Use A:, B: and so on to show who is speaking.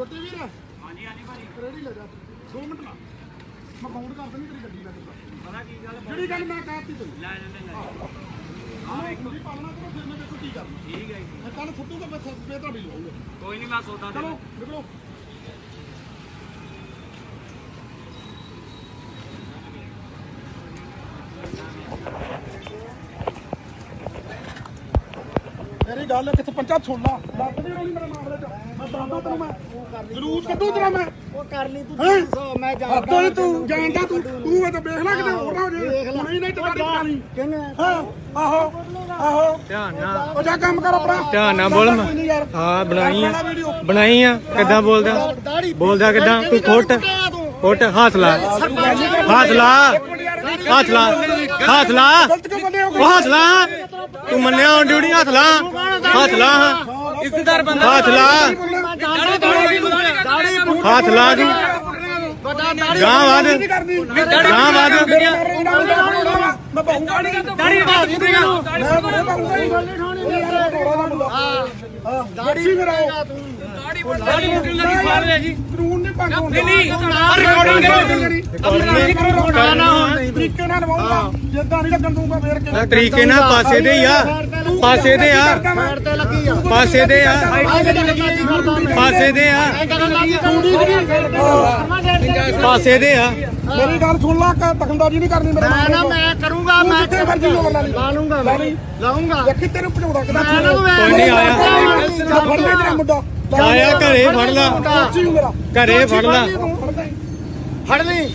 A: ਛੋਟੇ ਵੀਰ ਹਾਂਜੀ ਹਾਂਜੀ ਭਾਈ ਰੈਡੀ ਲੈ ਜਾ 2 ਮਿੰਟ ਲਾ। ਮੈਂ ਫੋਨ ਕਰ ਦਿੰਦੀ ਤੇਰੀ ਗੱਡੀ ਲੈ ਕੇ
B: ਪਤਾ ਕੀ ਗੱਲ
A: ਜਿਹੜੀ ਗੱਲ ਮੈਂ ਕਹਿਤੀ ਤੈਨੂੰ।
B: ਲੈ ਲੈਣੇ ਲੈ
A: ਆਹ। ਵੇਖੋ। ਜੀ ਪਾਲਣਾ ਕਰੋ ਫਿਰ ਮੈਂ ਦੇਖੋ ਕੀ ਕਰਨਾ।
B: ਠੀਕ ਹੈ ਜੀ।
A: ਮੈਂ ਕੱਲ ਫੁੱਟੂਗਾ ਮੈਂ ਤੁਹਾਡੀ ਲਵਾਉਂਗਾ
B: ਕੋਈ ਨਹੀਂ ਮੈਂ ਸੌਦਾ ਦੇ
A: ਚਲੋ ਨਿਕਲੋ। ਮੇਰੀ ਗੱਲ ਕਿੱਥੇ ਪੰਚਾ ਛੋਲਾ? ਲੱਤ ਨਹੀਂ ਰੋਣੀ ਮੇਰੇ ਮਾਮਲੇ ਚ। ਮੈਂ ਦੱਸਦਾ ਤੈਨੂੰ ਮੈਂ। ਜਲੂਸ ਕੱਢੂ ਤੇਰਾ ਮੈਂ।
C: ਉਹ ਕਰ ਲਈ ਤੂੰ
A: ਹੈਂ?
C: ਸੌ ਮੈਂ
A: ਹੀ ਤੂੰ ਜਾਣਦਾ ਤੂੰ। ਤੂੰ ਇਹ ਤਾਂ ਵੇਖ ਲੈ ਕਿਤੇ ਹੋਰ ਨਾ ਹੋ ਜੇ। ਹੁਣੇ ਹੀ ਨਹੀਂ ਟਕਾਰੀ ਪਾਣੀ
C: ਕਿੰਨੇ
A: ਹਾਂ? ਆਹੋ ਆਹੋ।
D: ਧਿਆਨ ਨਾਲ।
A: ਉਹ ਜਾ ਕੰਮ ਕਰ ਆਪਣਾ।
D: ਧਿਆਨ ਨਾਲ ਬੋਲ
A: ਕੋਈ ਯਾਰ।
D: ਹਾਂ ਬਣਾਈ ਆ। ਬਣਾਈ ਆ। ਕਿੱਦਾਂ ਬੋਲਦਾ? ਬੋਲਦਾ ਕਿੱਦਾਂ? ਤੂੰ? ਫੁੱਟ ਫੁੱਟ ਹੱਥ ਲਾ। ਹੱਥ ਲਾ ਹੱਥ ਲਾ। ਹੱਥ ਲਾ।
A: ਗਲਤ ਕਿਉਂ ਬੰਦੇ ਹੋ
D: ਉਹ ਹੱਥ ਲਾ। ਤੂੰ ਮੰਨਿਆ ਹੁਣ ਡਿਊਟੀ? ਹੱਥ ਲਾ। ਹੱਥ ਲਾ। ਇਜ਼ਤਦਾਰ ਬੰਦਾ ਹੱਥ ਲਾ। ਹੱਥ ਲਾ ਤੂੰ। ਗਾਂ ਵਾਦ ਗਾਂ ਵਾਦ
A: ਦਾੜੀ ਮੈਂ ਪਾਉਂਗਾ ਹੀ ਹਾਂ ਦਾੜੀ ਫਿਰ ਆਓ
B: ਦਾੜੀ ਲੱਗੀ ਫਾੜ ਲਿਆ ਜੀ
A: ਕਾਨੂੰਨ ਨਹੀਂ ਭੰਗ
B: ਨਹੀਂ ਰਿਕਾਰਡਿੰਗ ਕਰੋ
A: ਨਾ ਨਾ ਤਰੀਕੇ ਨਾਲ ਲਵਾਉਂਗਾ। ਜਿੱਦਾਂ ਨਹੀਂ ਲੱਗਣ ਦੂੰਗਾ ਫੇਰ ਕਿਵੇਂ?
D: ਤਰੀਕੇ ਨਾਲ ਪਾਸੇ ਦੇ ਹੀ ਆ। ਪਾਸੇ ਦੇ ਆ।
C: ਸਾਈਡ ਤੇ ਲੱਗੀ ਆ।
D: ਪਾਸੇ ਦੇ ਆ। ਪਾਸੇ ਦੇ ਆ। ਪਾਸੇ ਦੇ ਆ।
A: ਮੇਰੀ ਗੱਲ ਸੁਣ ਲਾ ਕਿ ਦਖਲਦਾਰੀ ਨਹੀਂ ਕਰਨੀ ਮੇਰੇ
C: ਮੈਂ ਨਾ ਮੈਂ ਕਰੂੰਗਾ ਮੈਂ
A: ਜਿੱਥੇ ਮਰਜ਼ੀ ਲਾ ਲਈ।
C: ਲਾ ਲੂੰਗਾ
A: ਲਾ ਲਈ
C: ਲਾਉਂਗਾ
A: ਵੇਖੀ ਤੇਰੇ ਭਜੋੜਾ ਕਿਦਾਂ
C: ਮੈਂ ਨਾ
D: ਕੋਈ ਨਹੀਂ ਆਇਆ।
A: ਫੜ ਲੈ ਤੇਰਾ ਮੁੰਡਾ।
D: ਆਇਆ ਘਰੇ ਫੜ ਲਾ। ਘਰੇ ਫੜ ਲਾ।
C: ਫੜ ਲਈ।